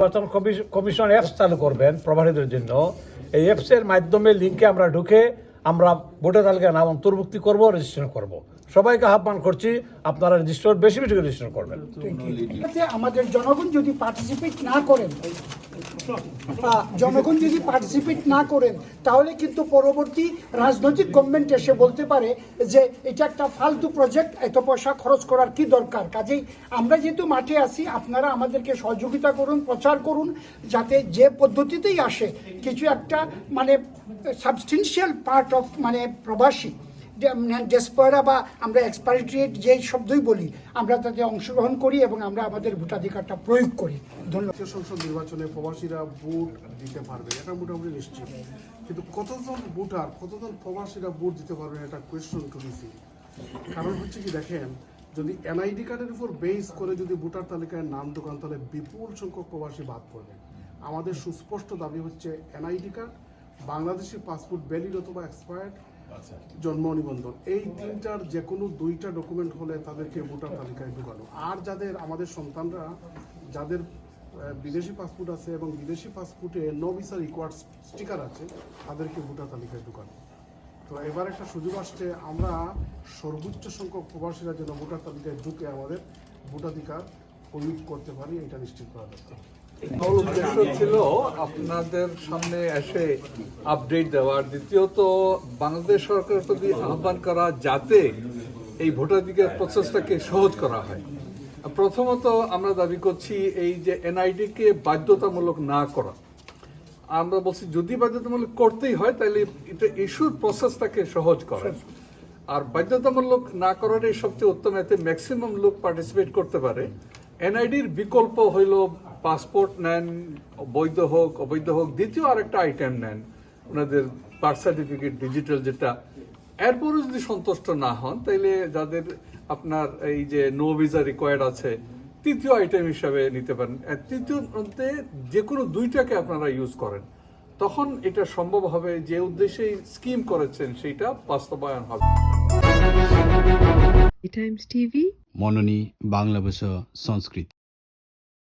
নির্বাচন commission apps চালু করবেন প্রবাসীদের জন্য। এই অ্যাপসের মাধ্যমে লিঙ্কে আমরা ঢুকে আমরা ভোটার তালিকায় নাম অন্তর্ভুক্তি করব রেজিস্ট্রেশন করব। সবাইকে আহ্বান করছি, আপনারা রেজিস্টার বেশি বেশি রেজিস্ট্রেশন করবেন। এতে আমাদের জনগণ যদি পার্টিসিপেট না করেন জনগণ যদি পার্টিসিপেট না করেন, তাহলে কিন্তু পরবর্তী রাজনৈতিক গভর্নমেন্ট এসে বলতে পারে যে, এটা একটা ফালতু প্রজেক্ট এত পয়সা খরচ করার কি দরকার? কাজেই আমরা যেহেতু মাঠে আছি, আপনারা আমাদেরকে সহযোগিতা করুন, প্রচার করুন, যাতে যে পদ্ধতিতেই আসে, কিছু একটা মানে সাবস্টেন্সিয়াল পার্ট অফ মানে প্রবাসী ডেসপয়রা বা আমরা এক্সপারিট্রিয়েট যে শব্দই বলি, আমরা তাতে অংশগ্রহণ করি এবং আমরা আমাদের ভোটাধিকারটা প্রয়োগ করি। ধন্যবাদ। সংসদ নির্বাচনে প্রবাসীরা ভোট দিতে পারবে, এটা মোটামুটি নিশ্চিত। কিন্তু কতজন ভোটার, কতজন প্রবাসীরা ভোট দিতে পারবেন এটা কোয়েশ্চন দিছি কারণ হচ্ছে কি, দেখেন, যদি এনআইডি কার্ডের উপর বেস করে যদি ভোটার তালিকায় নাম ঢোকান, তাহলে বিপুল সংখ্যক প্রবাসী বাদ পড়বে। আমাদের সুস্পষ্ট দাবি হচ্ছে NID card Bangladeshi passport valid অথবা এক্সপায়ার্ড জন্ম নিবন্ধন। এই তিনটার যে কোনো দুইটা ডকুমেন্ট হলে তাদেরকে ভোটার তালিকায় ঢুকানো। আর যাদের, আমাদের সন্তানরা, যাদের বিদেশি পাসপোর্ট আছে এবং বিদেশি পাসপোর্টে নো ভিসা রিকোয়ার্ড স্টিকার আছে, তাদেরকে ভোটার তালিকায় ঢুকানো। তো এবার একটা সুযোগ আসছে, আমরা সর্বোচ্চ সংখ্যক প্রবাসীরা যেন ভোটার তালিকায় ঢুকে আমাদের ভোটাধিকার প্রয়োগ করতে পারি, এটা নিশ্চিত করা দরকার। মূল উদ্দেশ্য ছিল, আপনাদের সামনে এসে আপডেট দেওয়ার। দ্বিতীয়ত, বাংলাদেশ সরকারের প্রতি আহ্বান করা যাতে এই ভোটাধিকার প্রসেসটাকে সহজ করা হয়। প্রথমত, আমরা দাবি করছি এই যে এনআইডি কে বাধ্যতামূলক না করা। আমরা বলছি, যদি বাধ্যতামূলক করতেই হয়, তাহলে এটা ইস্যুর প্রসেসটাকে সহজ করা। আর বাধ্যতামূলক না করার এই সবচেয়ে উত্তম, এতে ম্যাক্সিমাম লোক পার্টিসিপেট করতে পারে। এনআইডির বিকল্প হইল পাসপোর্ট নেন বৈধ হোক অবৈধ হোক দ্বিতীয় আরেকটা আইটেম নেন ওনাদের বার্থ সার্টিফিকেট ডিজিটাল যেটা। এরপরও যদি সন্তুষ্ট না হন তাইলে যাদের আপনার এই যে নো ভিসা রিকোয়ার্ড আছে তৃতীয় আইটেম হিসাবে নিতে পারেন। তৃতীয় মধ্যে যে কোনো দুইটাকে আপনারা ইউজ করেন। তখন এটা সম্ভব হবে যে উদ্দেশ্যে স্কিম করেছেন সেইটা বাস্তবায়ন হবে। টাইমস টিভি মননী বাংলা ভাষা সংস্কৃত।